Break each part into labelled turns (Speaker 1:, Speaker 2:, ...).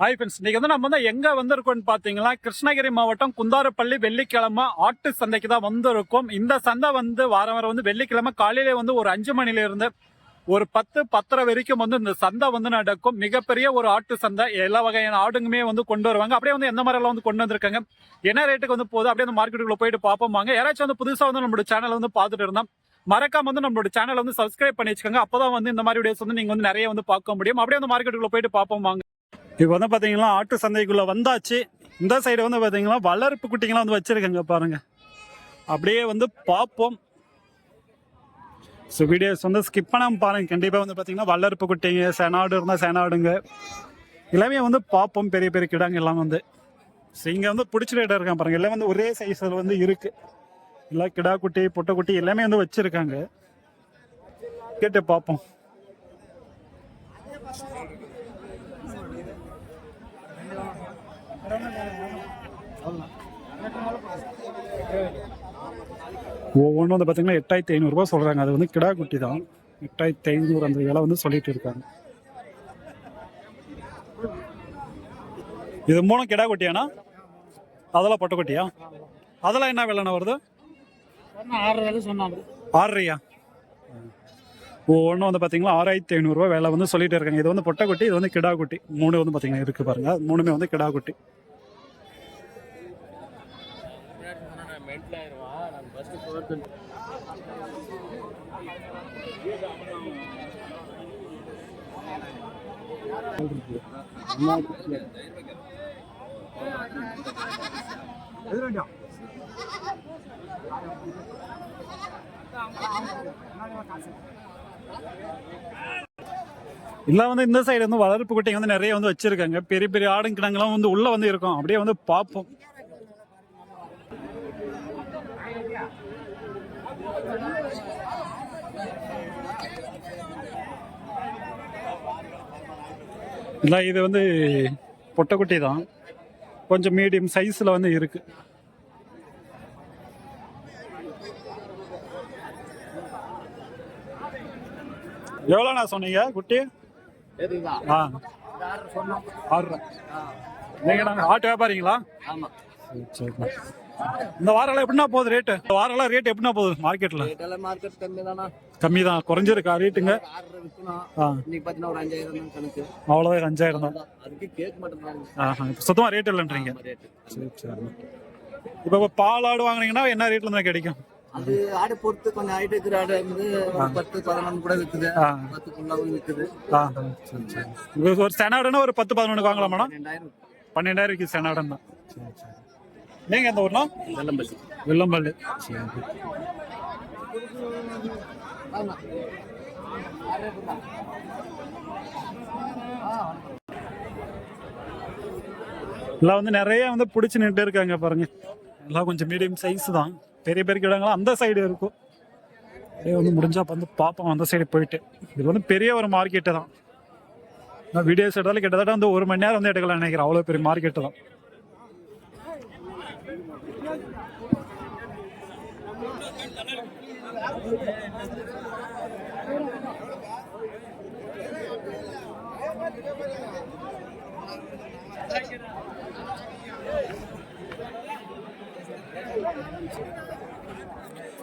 Speaker 1: Hi friends இன்றைக்கி வந்து நம்ம வந்து எங்கே வந்திருக்கோம்னு பார்த்தீங்கன்னா கிருஷ்ணகிரி மாவட்டம் குந்தாரப்பள்ளி வெள்ளிக்கிழமை ஆட்டு சந்தைக்கு தான் வந்திருக்கோம். இந்த சந்தை வந்து வாரம் வாரம் வந்து வெள்ளிக்கிழமை காலையிலே வந்து ஒரு அஞ்சு மணிலேருந்து ஒரு பத்து பத்தரை வரைக்கும் வந்து இந்த சந்தை வந்து நடக்கும். மிகப்பெரிய ஒரு ஆட்டு சந்தை. எல்லா வகையான ஆடுங்குமே வந்து கொண்டு வருவாங்க. அப்படியே வந்து எந்த மாதிரிலாம் வந்து கொண்டு வந்திருக்காங்க? என்ன ரேட்டுக்கு வந்து போகுது? அப்படியே அந்த மார்க்கெட்டுக்குள்ள போயிட்டு பார்ப்போம் வாங்க. யாராச்சும் வந்து புதுசாக வந்து நம்மளோட சேனல் வந்து பார்த்துட்டு இருந்தோம் மறக்காம வந்து நம்மளோட சேனல் வந்து சப்ஸ்கிரைப் பண்ணி வச்சுக்கோங்க. அப்போதான் வந்து இந்த மாதிரி வீடியோஸ் வந்து நீங்கள் வந்து நிறைய வந்து பார்க்க முடியும். அப்படியே வந்து மார்க்கெட்டுக்குள்ள போயிட்டு பார்ப்போம் வாங்க. இப்போ வந்து பாத்தீங்கன்னா ஆட்டு சந்தைக்குள்ளே வந்தாச்சு. இந்த சைடு வந்து பாத்தீங்கன்னா வளர்ப்பு குட்டிங்களாம் வந்து வச்சுருக்காங்க பாருங்கள் அப்படியே வந்து பார்ப்போம். ஸோ வீடியோஸ் வந்து ஸ்கிப் பண்ணாமல் பாருங்கள் கண்டிப்பாக வந்து பார்த்தீங்கன்னா வளர்ப்பு குட்டிங்க செனாடு இருந்தால் செனாடுங்க. எல்லாமே வந்து பார்ப்போம். பெரிய பெரிய கிடாங்க எல்லாம் வந்து. ஸோ இங்கே வந்து பிடிச்ச ரேட்டாக இருக்காங்க பாருங்கள் எல்லாம் வந்து ஒரே சைஸில் வந்து இருக்குது எல்லாம் கிடா குட்டி பொட்டை குட்டி எல்லாமே வந்து வச்சுருக்காங்க. கேட்டு பார்ப்போம். ஒவ்வொன்றும் வந்து பார்த்தீங்கன்னா எட்டாயிரத்தி ஐநூறுரூபா சொல்கிறாங்க அது வந்து கிடா குட்டி தான். எட்டாயிரத்தி ஐநூறு அந்த விலை வந்து சொல்லிட்டு இருக்காங்க. இது மூணும் கிடா குட்டியாண்ணா அதெல்லாம் பொட்டை குட்டியா அதெல்லாம் என்ன விலைண்ணா வருது?
Speaker 2: ஆறு
Speaker 1: ஆறரையா? ஒவ்வொன்றும் வந்து பார்த்தீங்கன்னா ஆறாயிரத்தி ஐநூறுரூவா விலை வந்து சொல்லிட்டு இருக்காங்க. இது வந்து பொட்டை குட்டி இது வந்து கிடா குட்டி மூணு வந்து பார்த்தீங்கன்னா இருக்குது பாருங்கள் மூணுமே வந்து கிடா குட்டி இல்லை வந்து இந்த சைடு வந்து வளர்ப்பு குட்டிங்க வந்து நிறைய வந்து வச்சிருக்காங்க. பெரிய பெரிய ஆடும் கிணங்கெல்லாம் வந்து உள்ள வந்து இருக்கும். அப்படியே வந்து பார்ப்போம். இல்லை இது வந்து பொட்டைக்குட்டி தான். கொஞ்சம் மீடியம் சைஸில் வந்து இருக்கு. எவ்வளோண்ணா சொன்னீங்க குட்டி? ஆ.
Speaker 2: ஆறு
Speaker 1: நீங்கள் நாங்கள் ஆட்டு வியாபாரிங்களா?
Speaker 2: ஆமா.
Speaker 1: சரி சரி. இந்த வாரம்லாம் எப்படின்னா போகுது ரேட்டு இந்த வாரம்லாம் ரேட் எப்படின்னா போகுது
Speaker 2: ரேட்டெல்லாம் மார்க்கெட் கம்மி தானா
Speaker 1: கம்மி தான் குறைஞ்சிருக்கா ரேட்டுங்க அவ்வளோதான் அஞ்சாயிரம் தான் சுத்தமாக ரேட் இல்லைன்றீங்க. சரி சரி. இப்போ இப்போ பால் ஆடு வாங்குனீங்கன்னா என்ன ரேட்ல இருந்தால் கிடைக்கும்?
Speaker 2: அது ஆடு பொறுத்து கொஞ்சம் ஹைட் இருக்கிற ஆடு வந்து பத்து பதினொன்று கூட விற்குது பத்துக்குள்ளாவும் விற்குது
Speaker 1: ஒரு செனாடுன்னா ஒரு பத்து பதினொன்று
Speaker 2: ரெண்டாயிரம்
Speaker 1: பன்னெண்டாயிரம் விற்கிது செனாடன் தான் சரி சரி. நீங்கள் எந்த ஊர்னா?
Speaker 2: வெள்ளம்பள்ளி.
Speaker 1: வெள்ளம்பள்ளி. சரி எல்லாம் வந்து நிறைய வந்து பிடிச்சி நின்று இருக்காங்க பாருங்க. எல்லாம் கொஞ்சம் மீடியம் சைஸ் தான். பெரிய பெரிய கிடங்களாம் அந்த சைடு இருக்கும். அப்படியே வந்து முடிஞ்சா அப்ப வந்து பார்ப்போம் அந்த சைடு போயிட்டு. இது வந்து பெரிய ஒரு மார்க்கெட்டு தான். நான் வீடியோஸ் எடுத்தாலும் கிட்டத்தட்ட வந்து ஒரு மணி நேரம் வந்து எடுக்கலாம் நினைக்கிறேன். அவ்வளோ பெரிய மார்க்கெட்டு தான்.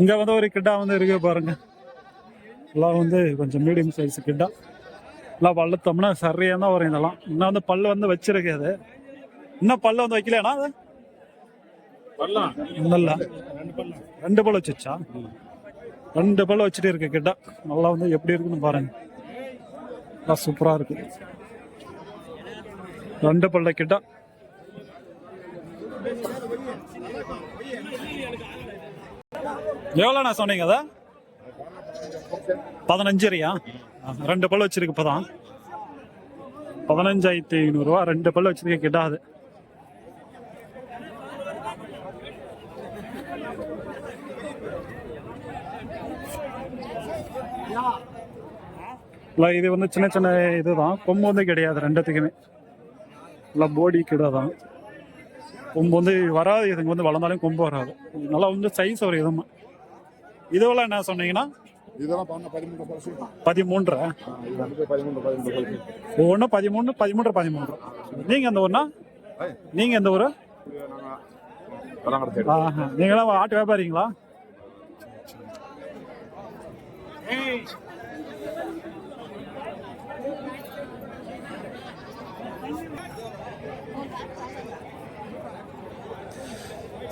Speaker 1: இங்க வந்து ஒரு கிட்டா வந்து இருக்கு பாருங்க. எல்லாம் வந்து கொஞ்சம் மீடியம் சைஸ் கிட்டா. எல்லாம் வளர்த்தோம்னா சரியா தான் வரும் இதெல்லாம். இன்னும் வந்து பல்லு வந்து வச்சிருக்கு அது. இன்னும் பல்லு வந்து வைக்கலையாண்ணா அது? ரெண்டு பல்லு வச்சுச்சா ரெண்டு பல்லு வச்சுட்டு இருக்கு கிட்டா. நல்லா வந்து எப்படி இருக்குன்னு பாருங்க. நல்லா சூப்பராக இருக்கு. ரெண்டு பல்ல கிட்டா. எவ்வளோண்ணா சொன்னீங்க அதை? பதினஞ்சரியா ரெண்டு பல்லு வச்சிருக்கு இப்போதான். பதினஞ்சாயிரத்தி ஐநூறுரூவா ரெண்டு பல்லு வச்சிருக்க கிட்டாது இல்லை இது வந்து சின்ன சின்ன இதுதான். கொம்பு வந்து கிடையாது ரெண்டுத்துக்குமே. இல்லை போடி கிடா தான். கொம்பு வந்து வராது இதுங்க வந்து வளர்ந்தாலும் கொம்பு வராது. நல்லா வந்து சைஸ் ஒரு இதுமா. இதுவெல்லாம் என்ன சொன்னீங்கன்னா?
Speaker 3: பதிமூன்று
Speaker 1: ஒவ்வொன்றும் பதிமூணு பதிமூன்று பதிமூன்று. நீங்க எந்த ஊர்னா? நீங்க எந்த ஊரு. நீங்களாம் ஆட்டு வியாபாரிங்களா?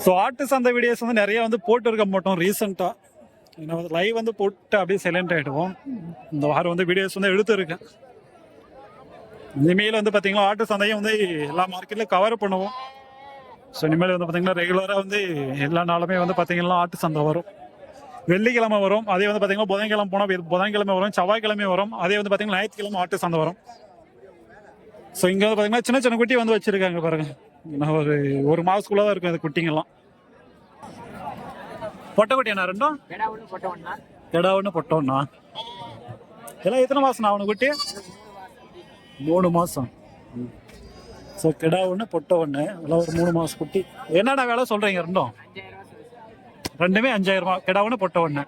Speaker 1: ஸோ ஆட்டு சந்தை வீடியோஸ் வந்து நிறைய வந்து போட்டு இருக்க மாட்டோம் ரீசெண்டாக ஏன்னா வந்து லைவ் வந்து போட்டு அப்படியே சைலண்ட் ஆகிடுவோம் இந்த வாரம் வந்து வீடியோஸ் வந்து எடுத்துருக்கேன். இனிமேல் வந்து பார்த்தீங்கன்னா ஆட்டு சந்தையும் வந்து எல்லா மார்க்கெட்லையும் கவர் பண்ணுவோம். ஸோ இனிமேல் வந்து பார்த்தீங்கன்னா ரெகுலராக வந்து எல்லா நாளுமே வந்து பார்த்தீங்கன்னா ஆட்டு சந்தை வரும். வெள்ளிக்கிழமை வரும். அதே வந்து பார்த்தீங்கன்னா புதன்கிழமை போனால் புதன்கிழமை வரும் செவ்வாய்க்கிழமை வரும். அதே வந்து பார்த்தீங்கன்னா ஞாயிற்றுக்கிழமை ஆட்டு சந்தை வரும். ஸோ இங்கே வந்து பார்த்தீங்கன்னா சின்ன சின்ன குட்டி வந்து வச்சுருக்காங்க பாருங்கள் இன்னும் ஒரு ஒரு மாதத்துக்குள்ளே தான் இருக்கும் இந்த குட்டிங்கெல்லாம். பொட்டை குட்டி என்ன ரெண்டும்?
Speaker 3: கிடா ஒன்று போட்ட ஒன்றா
Speaker 1: எல்லாம் எத்தனை மாதம் அவனு குட்டி? மூணு மாதம் ஸோ கிடா ஒன்று பொட்டை ஒன்று எல்லாம் ஒரு மூணு மாதம் குட்டி. என்னடா வேலை சொல்கிறீங்க ரெண்டும்? ரெண்டுமே அஞ்சாயிரம் கிடா ஒன்று பொட்டை ஒன்று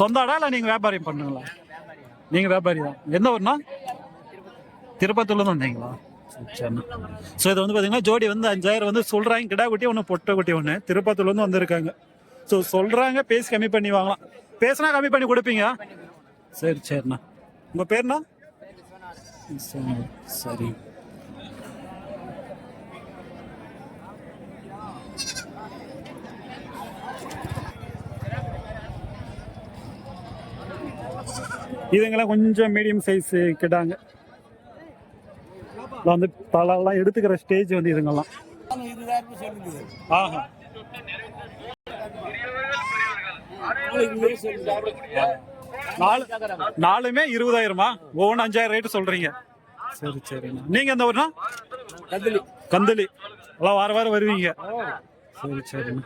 Speaker 1: சொந்தாடா இல்லை நீங்கள் வியாபாரம் பண்ணுங்களா? நீங்கள் வியாபாரி தான் எந்த ஊர்னா திருப்பத்தூர்லேருந்து வந்தீங்களா? ஸோ இது வந்து பார்த்தீங்கன்னா ஜோடி வந்து அஞ்சாயிரம் வந்து சொல்கிறாங்க கிடா குட்டி ஒன்று பொட்டை குட்டி ஒன்று திருப்பத்தூர்லேருந்து வந்திருக்காங்க. ஸோ சொல்கிறாங்க பேசி கம்மி பண்ணி வாங்கலாம். பேசினா கம்மி பண்ணி கொடுப்பீங்க? சரி சரிண்ணா. உங்கள் பேர்ண்ணா? சரி, சரி. இதுங்கெல்லாம் கொஞ்சம் மீடியம் சைஸ் கிட்டாங்க வந்து தலெல்லாம் எடுத்துக்கிற ஸ்டேஜ் வந்து இதுங்கெல்லாம். ஆஹா. நாலு நாலுமே இருபதாயிரமா? ஒவ்வொன்று அஞ்சாயிரம் ரேட்டு சொல்றீங்க. சரி சரிண்ணா. நீங்க எந்த ஊர்னா
Speaker 2: கதிலி
Speaker 1: கந்தளி. எல்லாம் வார வாரம் வருவீங்க. சரி சரிண்ணா.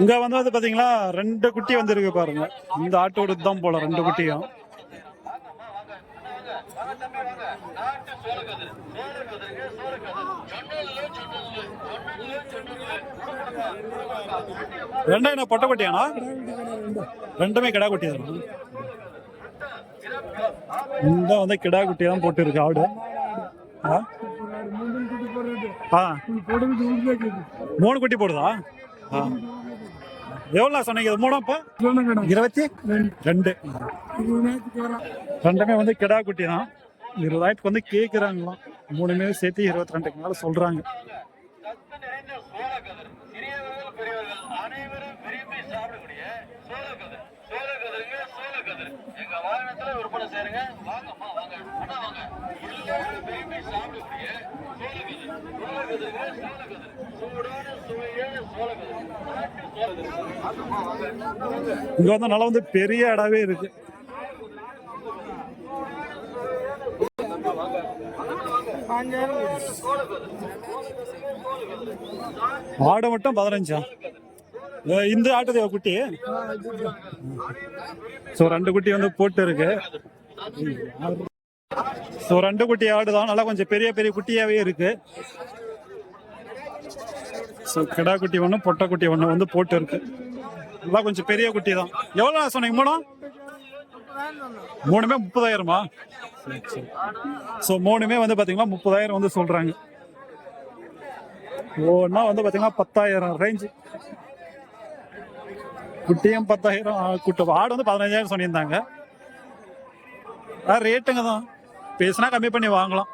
Speaker 1: இங்க வந்து வந்து பாத்தீங்களா? ரெண்டு குட்டி வந்திருக்கு பாருங்க. இந்த ஆட்டோட தான் போல ரெண்டு குட்டியும். ரெண்டும் என்ன பொட்டை குட்டியானா ரெண்டுமே கிடா குட்டி தான்? இந்த வந்து கிடா குட்டி தான் போட்டு இருக்கு ஆடு. ஆ? ஆ. மூணு குட்டி போடுதா? ஆ. எவ்வளோ சொன்னீங்க இது இருபத்தி ரெண்டு ரெண்டுமே வந்து கிடா குட்டி தான் இருபதாயிரத்துக்கு வந்து கேட்குறாங்களாம் மூணுமே சேர்த்து இருபத்தி ரெண்டுக்கு மேலே சொல்கிறாங்க இங்க வந்து நல்லா வந்து பெரிய இடாவே இருக்கு. ஆடு மட்டும் பதினஞ்சா? இந்த ஆட்டு தேவை குட்டி. ஸோ ரெண்டு குட்டி வந்து போட்டு இருக்கு. ஸோ ரெண்டு குட்டி ஆடு தான் நல்லா கொஞ்சம் பெரிய பெரிய குட்டியாவே இருக்கு. ஸோ கிடா குட்டி ஒன்று பொட்டை குட்டி ஒன்று வந்து போட்டு இருக்கு எல்லாம் கொஞ்சம் பெரிய குட்டி தான். எவ்வளோ சொன்னீங்க? மூணு? மூணுமே முப்பதாயிரமா? சரி சரி. ஸோ மூணுமே வந்து பார்த்தீங்கன்னா முப்பதாயிரம் வந்து சொல்கிறாங்க ஒன்றா வந்து பார்த்தீங்கன்னா பத்தாயிரம் ரேஞ்சு குட்டியும் பத்தாயிரம் குட்டி. ஆடு வந்து பதினஞ்சாயிரம் சொல்லியிருந்தாங்க ரேட்டுங்க தான். பேசினா கம்மி பண்ணி வாங்கலாம்.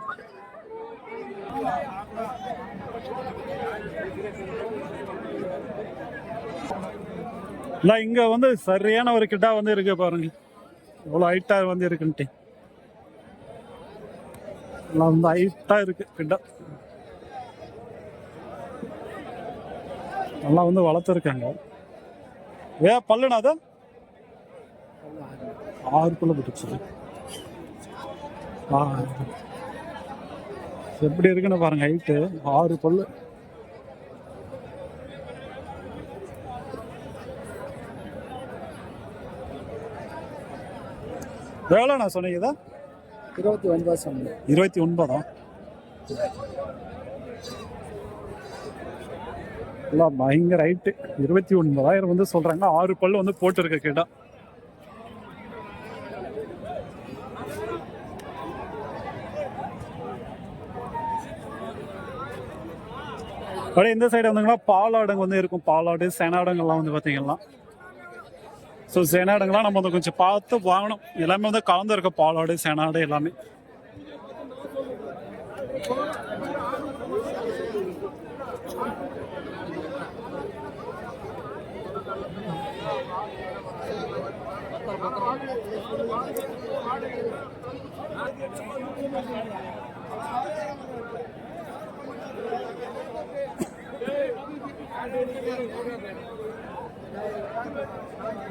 Speaker 1: இல்லை இங்கே வந்து சரியான ஒரு கிட்டா வந்து இருக்கு பாருங்க. இவ்வளோ ஹைட்டாக வந்து இருக்குன்ட்டு. எல்லாம் வந்து ஹைட்டாக இருக்கு கிட்டா. நல்லா வந்து வளர்த்துருக்காங்க. வே பல்லுனா அது? ஆறு பல்லு போட்டுச்சு எப்படி இருக்குன்னு பாருங்க ஹைட்டு ஆறு பல்லு. எவ்வளோண்ணா சொன்னீங்க இதை?
Speaker 2: இருபத்தி ஒன்பது சொன்னேன்.
Speaker 1: இருபத்தி ஒன்பதா? எல்லாம் பயங்கர ஹைட்டு இருபத்தி ஒன்பதாயிரம் வந்து சொல்றாங்க. ஆறு பல்லு வந்து போட்டிருக்க கேட்டா. அப்படியே இந்த சைடு வந்தீங்கன்னா பாலாடுங்க வந்து இருக்கும். பாலாடு சேனாடுங்கெல்லாம் வந்து பார்த்தீங்கன்னா. ஸோ சேனாடுங்களாம் நம்ம வந்து கொஞ்சம் பார்த்து வாங்கணும். எல்லாமே வந்து கலந்து இருக்க பாலாடு சேனாடு எல்லாமே.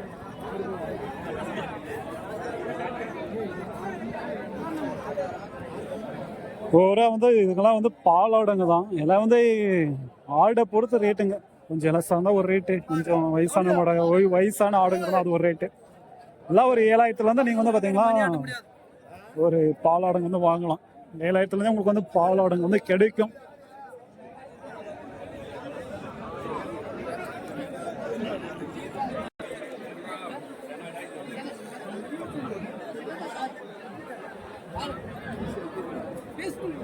Speaker 1: ஓவரா வந்து இதுக்கெல்லாம் வந்து பாலாடுங்க தான். எல்லாம் வந்து ஆடை பொறுத்த ரேட்டுங்க. கொஞ்சம் இலசா இருந்தால் ஒரு ரேட்டு. கொஞ்சம் வயசான மாட வயசான ஆடுங்கன்னா அது ஒரு ரேட்டு. எல்லாம் ஒரு ஏழாயிரத்துலேருந்து நீங்கள் வந்து பார்த்தீங்கன்னா ஒரு பாலாடுங்க வந்து வாங்கலாம். ஏழாயிரத்துலேருந்து உங்களுக்கு வந்து பாலாடுங்க வந்து கிடைக்கும். சொல்லு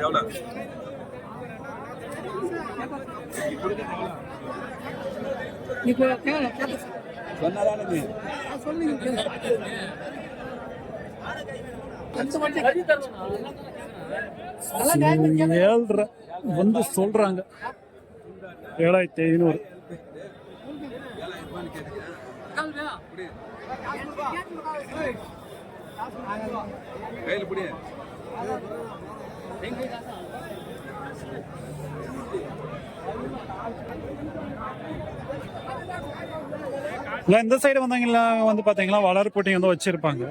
Speaker 1: எவ்வளோ இப்போ சொன்னதானது சொல்லுங்க ஏழ்ரை வந்து சொல்றாங்க. ஏழாயிரத்தி ஐநூறு. இல்லை இந்த சைடு வந்தாங்கன்னா வந்து பார்த்தீங்கன்னா வளர் வந்து வச்சிருப்பாங்க.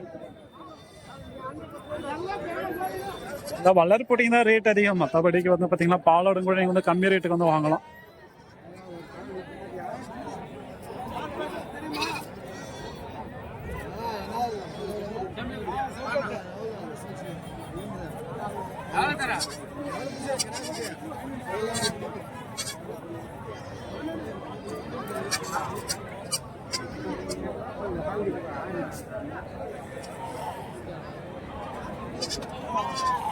Speaker 1: இந்த வளர் பொட்டிங் தான் ரேட் அதிகம் மற்றபடிக்கு வந்து பார்த்தீங்கன்னா பாலோடும் கூட நீங்கள் வந்து கம்மி ரேட்டுக்கு வந்து வாங்கலாம் Thank you.